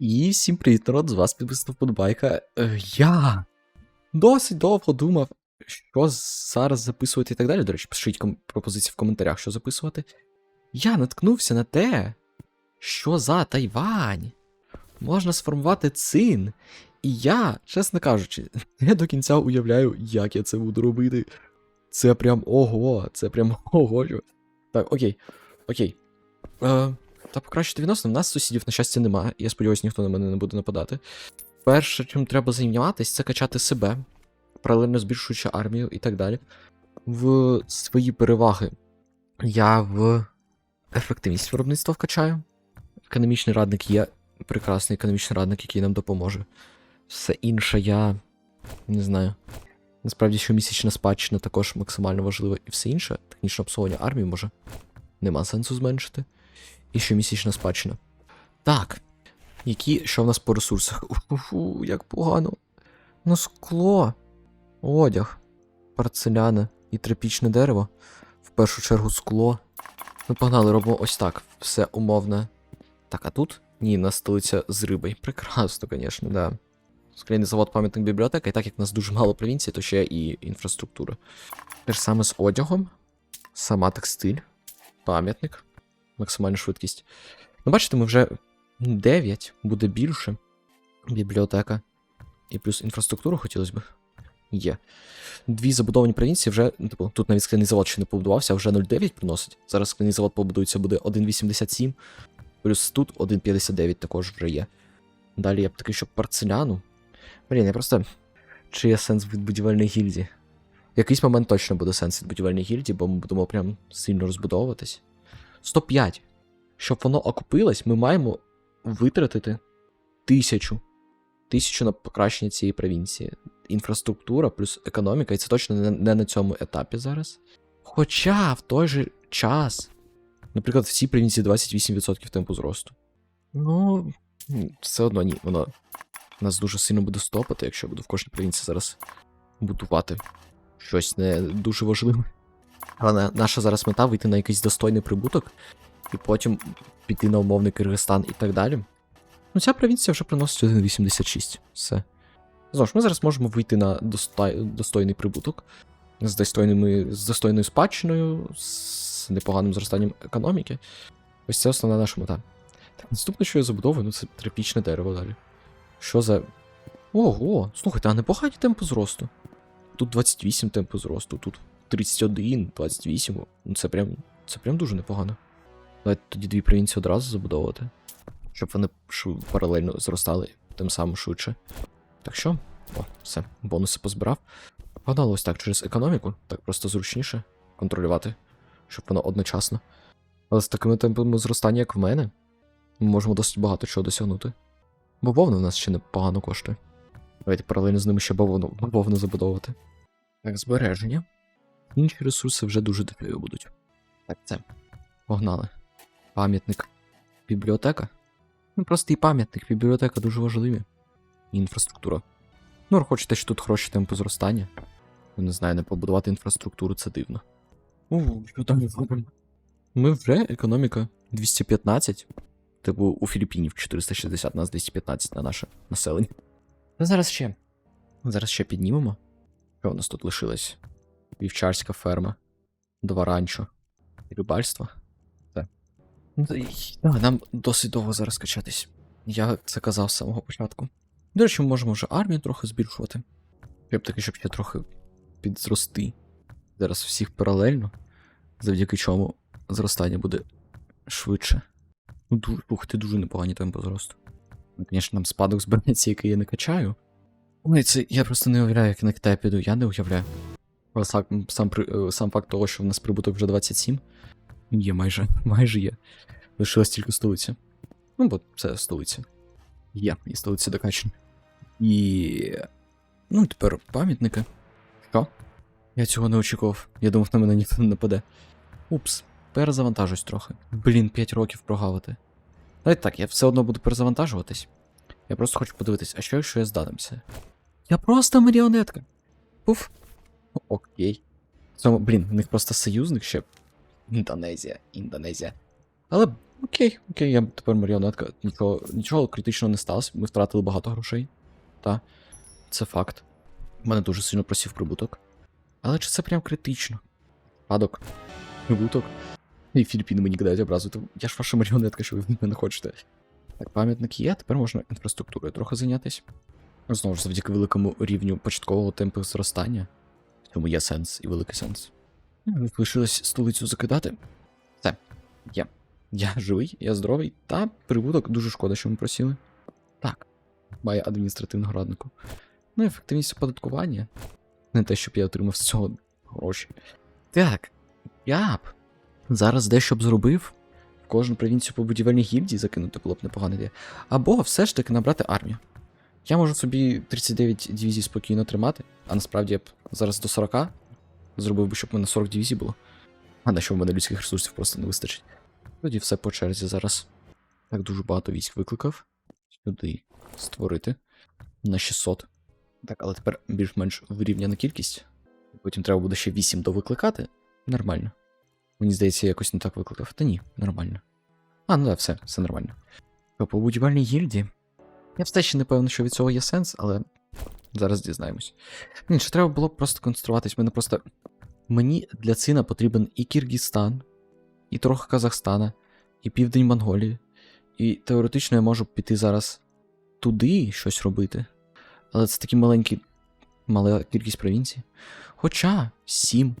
І всім привіт, народ, з вас підписана вподобайка. Е, я досить довго думав, що зараз записувати і так далі. До речі, пишіть пропозиції в коментарях, що записувати. Я наткнувся на те, що за Тайвань можна сформувати цин. І я, чесно кажучи, не до кінця уявляю, як я це буду робити. Це прям ого, це прям ого. Так, окей, окей. Е, та покращити відносини, в нас сусідів, на щастя, немає. Я сподіваюся, ніхто на мене не буде нападати. Перше, чим треба займатися, це качати себе, паралельно збільшуючи армію і так далі. В свої переваги я в ефективність виробництва вкачаю. Економічний радник є прекрасний економічний радник, який нам допоможе. Все інше я не знаю. Насправді, щомісячна спадщина також максимально важлива і все інше. Технічне обслуговування армії може. Нема сенсу зменшити. І щомісячна спадщина. Так. Які, що в нас по ресурсах? Уфу, як погано. Ну, скло, одяг, порцеляна і тропічне дерево. В першу чергу скло. Ну, погнали, робимо ось так. Все умовне. Так, а тут? Ні, у нас столиця з рибою. Прекрасно, звісно, да. Склейний завод пам'ятник бібліотека, і так як в нас дуже мало провінцій, то ще і інфраструктура. Те ж саме з одягом, сама текстиль, пам'ятник, максимальна швидкість. Ну, бачите, ми вже 9 буде більше. Бібліотека. І плюс інфраструктуру хотілося б. Є. Дві забудовані провінції вже, ну, типу, тут навіть скляний завод ще не побудувався, а вже 0,9 приносить. Зараз скляний завод побудується буде 1,87. Плюс тут 1,59 також вже є. Далі я б такий, щоб порцеляну. Блін, я просто. Чи є сенс від будівельної гільдії? В якийсь момент точно буде сенс від будівельної гільдії, бо ми будемо прям сильно розбудовуватись. 105. Щоб воно окупилось, ми маємо витратити тисячу. Тисячу на покращення цієї провінції. Інфраструктура плюс економіка, і це точно не, не на цьому етапі зараз. Хоча в той же час, наприклад, в цій провінції 28% темпу зросту. Ну, все одно ні, воно нас дуже сильно буде стопати, якщо я буду в кожній провінції зараз будувати щось не дуже важливе. Але наша зараз мета вийти на якийсь достойний прибуток, і потім піти на умовний Киргизстан і так далі. Ну, ця провінція вже приносить 1,86. Все. Знову ж, ми зараз можемо вийти на достой... достойний прибуток з достойними... з достойною спадщиною, з непоганим зростанням економіки. Ось це основна наша мета. Так, наступне, що я забудовую, ну це тропічне дерево далі. Що за. Ого, слухайте, а непогані темпи зросту. Тут 28 темпу зросту, тут 31, 28. Ну це прям. Це прям дуже непогано. Давайте тоді дві провінції одразу забудовувати. Щоб вони паралельно зростали тим самим швидше. Так що, о, все, бонуси позбирав. Погнало ось так через економіку, так просто зручніше контролювати, щоб воно одночасно. Але з такими темпами зростання, як в мене, ми можемо досить багато чого досягнути. Бо Бавовна в нас ще непогано коштує. Давайте паралельно з ними ще бавовну, бавовну забудовувати. Так, збереження. Інші ресурси вже дуже дешеві будуть. Так, це. Погнали. Пам'ятник. Бібліотека. Ну, простий пам'ятник, бібліотека дуже важливі. І інфраструктура. Ну, хочете, що тут хороші темпи зростання. Ну, не знаю, не побудувати інфраструктуру, це дивно. О, що там зробимо? Ми вже економіка 215. Типу, у Філіппінів 460, нас 215 на наше населення. Ну, зараз ще. Зараз ще піднімемо. Що у нас тут лишилось? Вівчарська ферма, два ранчо, рибальство. Так. Ну, нам досить довго зараз качатись. Я це казав з самого початку. До речі, ми можемо вже армію трохи збільшувати. Я б таки, щоб ще трохи підзрости. Зараз всіх паралельно, завдяки чому зростання буде швидше. Ну, дуже, слухайте, дуже непогані темпи зросту. Ну, Звісно, нам спадок збирається, який я не качаю. Ой, це я просто не уявляю, як на Китай піду, я не уявляю. Але сам, сам, е, сам факт того, що в нас прибуток вже 27. Є майже, майже є. Лишилась тільки столиця. Ну, бо це столиця. Є, і столиця докачана. І. Ну, тепер пам'ятники. Що? Я цього не очікував. Я думав, на мене ніхто не нападе. Упс, перезавантажусь трохи. Блін, 5 років прогавити. Навіть так, я все одно буду перезавантажуватись. Я просто хочу подивитись, а що якщо я здадамся? Я просто маріонетка. Пуф. Окей. Цьому, блін, в них просто союзник ще. Індонезія, Індонезія. Але Окей, окей, я тепер маріонетка. Нічого, нічого критичного не сталося. Ми втратили багато грошей. Та, це факт. У мене дуже сильно просів прибуток. Але чи це прям критично? Падок, прибуток. І Філіппіни мені кидають образу. Я ж ваша маріонетка, що ви в мене хочете. Так, пам'ятник є, тепер можна інфраструктурою трохи зайнятися. Знову ж завдяки великому рівню початкового темпу зростання. В цьому є сенс і великий сенс. Лишилось столицю закидати. Все, є. Я живий, я здоровий, та прибуток дуже шкода, що ми просіли. Так, має адміністративного раднику. Ну, ефективність оподаткування. Не те, щоб я отримав з цього гроші. Так, я б зараз дещо б зробив. В кожну провінцію по будівельній гільдії закинути було б непогана ідея. Або все ж таки набрати армію. Я можу собі 39 дивізій спокійно тримати, а насправді я б зараз до 40 зробив би, щоб в мене 40 дивізій було. А на що в мене людських ресурсів просто не вистачить. Тоді все по черзі зараз. Так дуже багато військ викликав. Сюди створити. На 600. Так, але тепер більш-менш вирівняна кількість. Потім треба буде ще 8 довикликати. Нормально. Мені здається, я якось не так викликав. Та ні, нормально. А, ну так, все, все нормально. По будівельній гільдії. Я все ще не певний, що від цього є сенс, але зараз дізнаємось. Ні, чи треба було просто концентруватись. Мене просто. Мені для цина потрібен і Киргизстан, і трохи Казахстана, і південь Монголії. І теоретично я можу піти зараз туди щось робити. Але це такі маленькі, мала кількість провінцій. Хоча сім.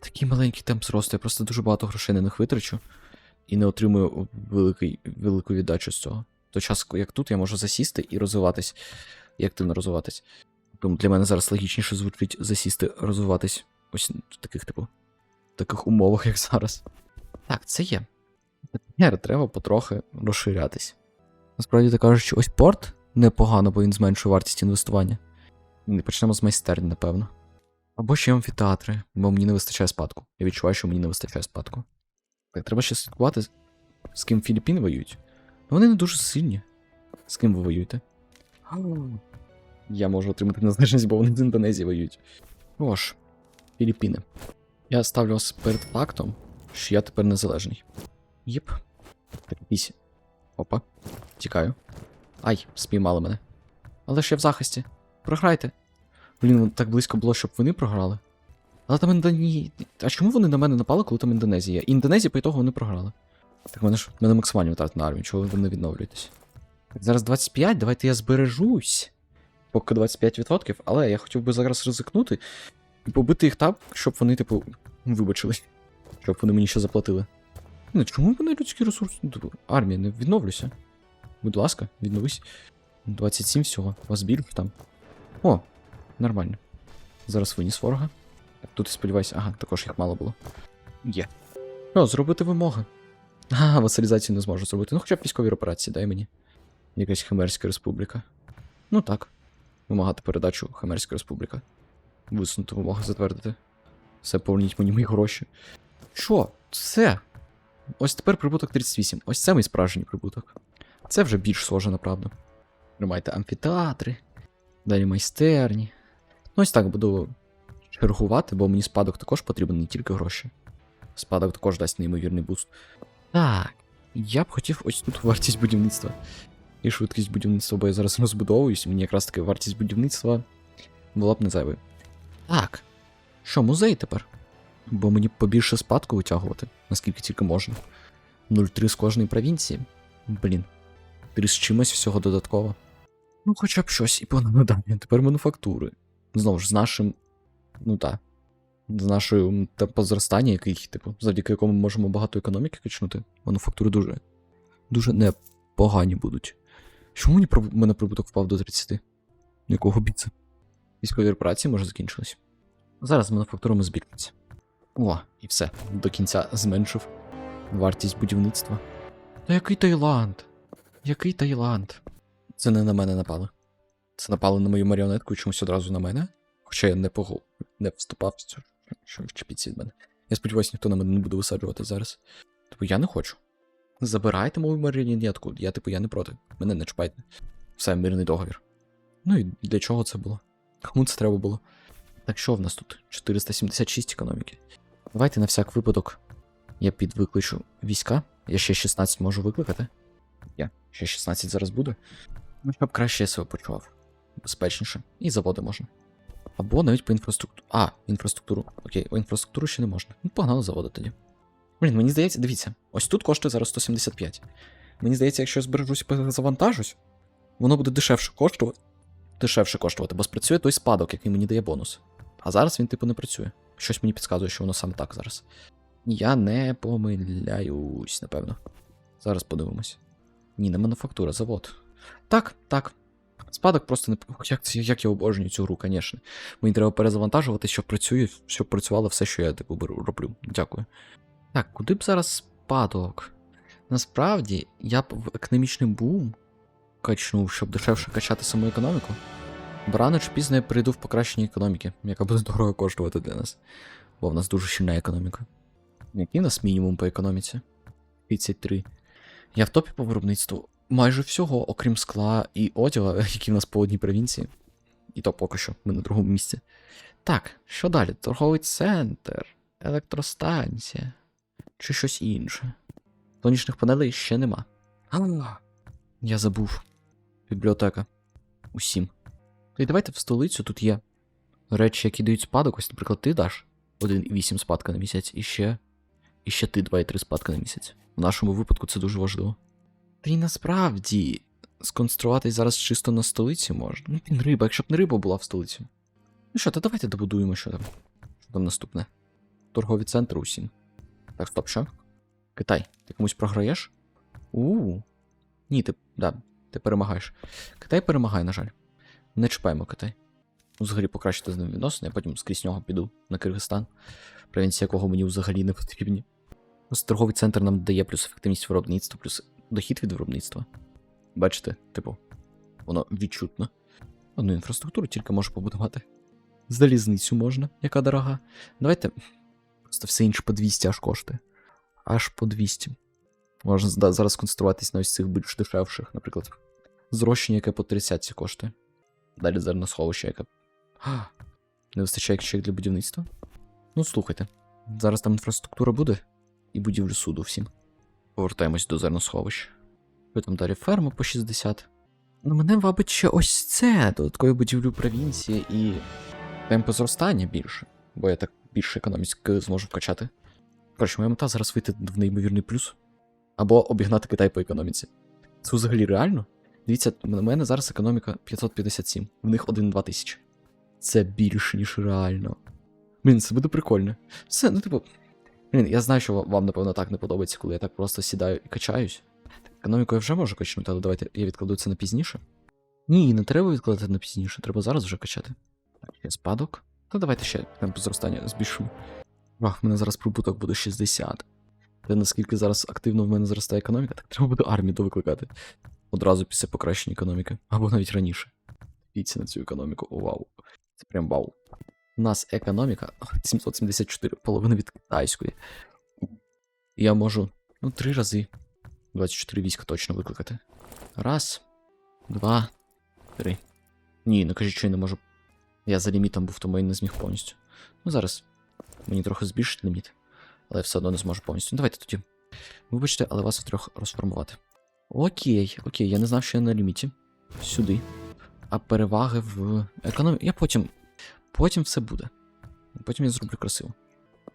Такий маленький темп зросту, я просто дуже багато грошей на них витрачу і не отримую великий, велику віддачу з цього. В той час, як тут, я можу засісти і розвиватись, і активно розвиватись. Тому для мене зараз логічніше звучить засісти, розвиватись ось в таких, типу, таких умовах, як зараз. Так, це є. Тепер треба потрохи розширятись. Насправді так кажучи, ось порт непогано, бо він зменшує вартість інвестування. І Почнемо з майстерні, напевно. Або ще амфітеатри, бо мені не вистачає спадку. Я відчуваю, що мені не вистачає спадку. Так, треба ще слідкувати, з ким Філіппіни воюють. Ну вони не дуже сильні. З ким ви воюєте? Я можу отримати незалежність, бо вони з Індонезії воюють. О ж, Філіппіни. Я ставлю вас перед фактом, що я тепер незалежний. Єп. Якийсь. Опа. Тікаю. Ай, спіймали мене. Але ж я в захисті. Програйте. Блін, так близько було, щоб вони програли. Але там Індонезія. А чому вони на мене напали, коли там Індонезія? Індонезія, по ітогу, вони програли. Так в мене ж в мене максимальні втрати на армію, чого ви не відновлюєтесь? Зараз 25, давайте я збережусь. Поки 25%, але я хотів би зараз ризикнути і побити їх так, щоб вони, типу, вибачились. Щоб вони мені ще заплатили. Ну, чому вони людські ресурси? Армія, не відновлюся. Будь ласка, відновись. 27 всього. У вас більше там. О, нормально. Зараз виніс ворога. Тут я сподіваюся, ага, також їх мало було. Є. О, зробити вимоги. А, васалізацію не зможу зробити. Ну, хоча б військові операції, дай мені. Якась Химерська республіка. Ну так. Вимагати передачу Химерська республіка. Висунути вимоги затвердити. Все, поверніть мені мої гроші. Що? Все. Ось тепер прибуток 38. Ось це мій справжній прибуток. Це вже більш схоже на правду. Тримайте амфітеатри, далі майстерні. Ну, ось так буду чергувати, бо мені спадок також потрібен не тільки гроші. Спадок також дасть неймовірний буст. Так, я б хотів ось тут вартість будівництва. І швидкість будівництва, бо я зараз розбудовуюсь, мені якраз таки вартість будівництва була б не зайвою. Так. Що, музей тепер? Бо мені побільше спадку витягувати, наскільки тільки можна. 0,3 з кожної провінції. Блін. 3 з чимось всього додатково. Ну, хоча б щось і по надання. Тепер мануфактури. Знову ж, з нашим. Ну так. З нашою темпом зростання, який, типу, завдяки якому ми можемо багато економіки качнути. Мануфактури дуже. Дуже непогані будуть. Чому мені проб- мене прибуток впав до 30? Якого біца? Військові операції може закінчились. Зараз мануфактурами збільшиться. О, і все. До кінця зменшив вартість будівництва. Та який Таїланд? Який Таїланд? Це не на мене напали. Це напали на мою маріонетку і чомусь одразу на мене. Хоча я не погол, не вступав в цю, що вчепіться від мене. Я сподіваюся, ніхто на мене не буде висаджувати зараз. Типу, я не хочу. Забирайте мою маріонетку, я, типу, я не проти. Мене не чіпайте. Все, мирний договір. Ну і для чого це було? Кому це треба було? Так що в нас тут? 476 економіки. Давайте на всяк випадок я підвикличу війська, Я ще 16 можу викликати. Я. Ще 16 зараз буде. Ну, щоб краще я себе почував. Безпечніше. І заводи можна. Або навіть по інфраструктуру. А, інфраструктуру. Окей, у інфраструктуру ще не можна. Ну, погнали заводи тоді. Блін, мені здається, дивіться, ось тут коштує зараз 175. Мені здається, якщо я збережусь і завантажусь, воно буде дешевше коштувати. Дешевше коштувати, бо спрацює той спадок, який мені дає бонус. А зараз він, типу, не працює. Щось мені підказує, що воно саме так зараз. Я не помиляюсь, напевно. Зараз подивимось. Ні, не мануфактура, завод. Так, так. Спадок просто не. Як, як я обожнюю цю гру, звісно. Мені треба перезавантажувати, щоб працює, щоб працювало все, що я типу роблю. Дякую. Так, куди б зараз спадок? Насправді, я б в економічний бум качнув, щоб дешевше качати саму економіку. Бо рано чи пізно я прийду в покращення економіки, яка буде дорого коштувати для нас. Бо в нас дуже щільна економіка. Який у нас мінімум по економіці? 33. Я в топі по виробництву майже всього, окрім скла і одягу, які в нас по одній провінції. І то поки що, ми на другому місці. Так, що далі? Торговий центр, електростанція чи щось інше. Сонячних панелей ще нема. А, я забув. Бібліотека. Усім. Й давайте в столицю тут є речі, які дають спадок. Ось, наприклад, ти даш 1,8 спадка на місяць, і ще. І ще ти 2,3 спадка на місяць. В нашому випадку це дуже важливо. Та й насправді сконструюватись зараз чисто на столиці можна. Ну, блін, риба, якщо б не риба була в столиці. Ну що, то давайте добудуємо, що там. Що там наступне. Торгові центри усім. Так, стоп, що? Китай, ти комусь програєш? У. Ні, ти. Да, ти перемагаєш. Китай перемагає, на жаль. Не чіпаємо Китай. Взагалі покращити з ним відносини, а потім скрізь нього піду на Киргизстан, провінції якого мені взагалі не потрібні. Ось торговий центр нам дає плюс ефективність виробництва, плюс дохід від виробництва. Бачите, типу, воно відчутно. Одну інфраструктуру тільки можу побудувати. Залізницю можна, яка дорога. Давайте. Просто все інше по 200 аж коштує. Аж по 200. Можна да, зараз концентруватись на ось цих більш дешевших, наприклад, зрощення, яке по 30 коштує. Далі зерносховище, яке. А, не вистачає чек для будівництва. Ну, слухайте, зараз там інфраструктура буде і будівлю суду всім. Повертаємось до зерносховища. Ви там далі ферма по 60. Ну, мене, мабуть, ще ось це додаткові будівлю провінції і темпи зростання більше, бо я так більше економіки зможу вкачати. Коротше, моя мета зараз вийти в неймовірний плюс. Або обігнати Китай по економіці. Це взагалі реально? Дивіться, у мене зараз економіка 557, в них 1-2 тисячі. Це більше, ніж реально. Блін, це буде прикольно. Все, ну типу. Блін, я знаю, що вам, напевно, так не подобається, коли я так просто сідаю і качаюсь. Економіку я вже можу качнути, але давайте я відкладу це на пізніше. Ні, не треба відкладати на пізніше, треба зараз вже качати. Так, ще спадок. Та давайте ще темп зростання збільшимо. Ах, в мене зараз прибуток буде 60. Те, наскільки зараз активно в мене зростає економіка, так треба буде армію довикликати. Одразу після покращення економіки. Або навіть раніше. Дивіться на цю економіку. О, вау. Це прям вау. У нас економіка 774, половина від китайської. Я можу, ну, три рази 24 війська точно викликати. Раз, два, три. Ні, ну кажіть, що я не можу. Я за лімітом був, тому я не зміг повністю. Ну, зараз мені трохи збільшить ліміт, але все одно не зможу повністю. Ну, давайте тоді. Вибачте, але вас трьох розформувати. Окей, окей, я не знав, що я на ліміті. Сюди. А переваги в економіці. Я потім. Потім все буде. Потім я зроблю красиво.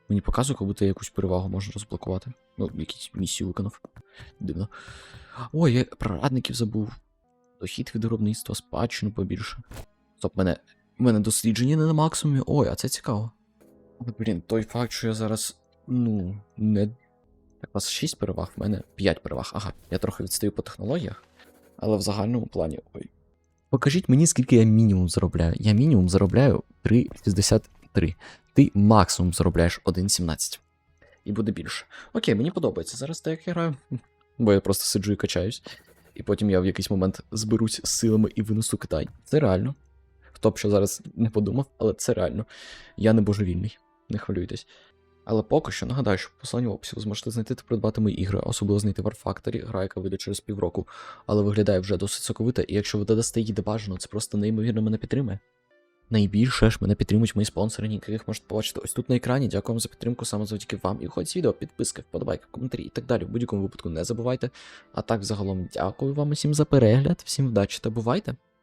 Мені показує, будто я якусь перевагу можна розблокувати. Ну, якісь місію виконав. Дивно. Ой, я про радників забув. Дохід від виробництва, спадщину побільше. Стоп, мене. У мене дослідження не на максимумі. Ой, а це цікаво. Блін, той факт, що я зараз. Ну, не. Так, у вас 6 переваг, в мене 5 переваг. Ага, я трохи відстаю по технологіях, але в загальному плані. Ой. Покажіть мені, скільки я мінімум заробляю. Я мінімум заробляю 3,63. Ти максимум заробляєш 1,17. І буде більше. Окей, мені подобається зараз те, як я граю. Бо я просто сиджу і качаюсь. І потім я в якийсь момент зберусь з силами і винесу Китай. Це реально. Хто б що зараз не подумав, але це реально. Я не божевільний, не хвилюйтесь. Але поки що нагадаю, що в посланні в описі ви зможете знайти та придбати мої ігри, особливо знайти War гра, яка вийде через півроку, але виглядає вже досить соковита, і якщо ви додасте її бажано, це просто неймовірно мене підтримує. Найбільше ж мене підтримують мої спонсори, яких можете побачити ось тут на екрані. Дякую вам за підтримку саме завдяки вам. І виходить відео, підписки, вподобайки, коментарі і так далі. В будь-якому випадку не забувайте. А так, загалом, дякую вам усім за перегляд, всім вдачі та бувайте!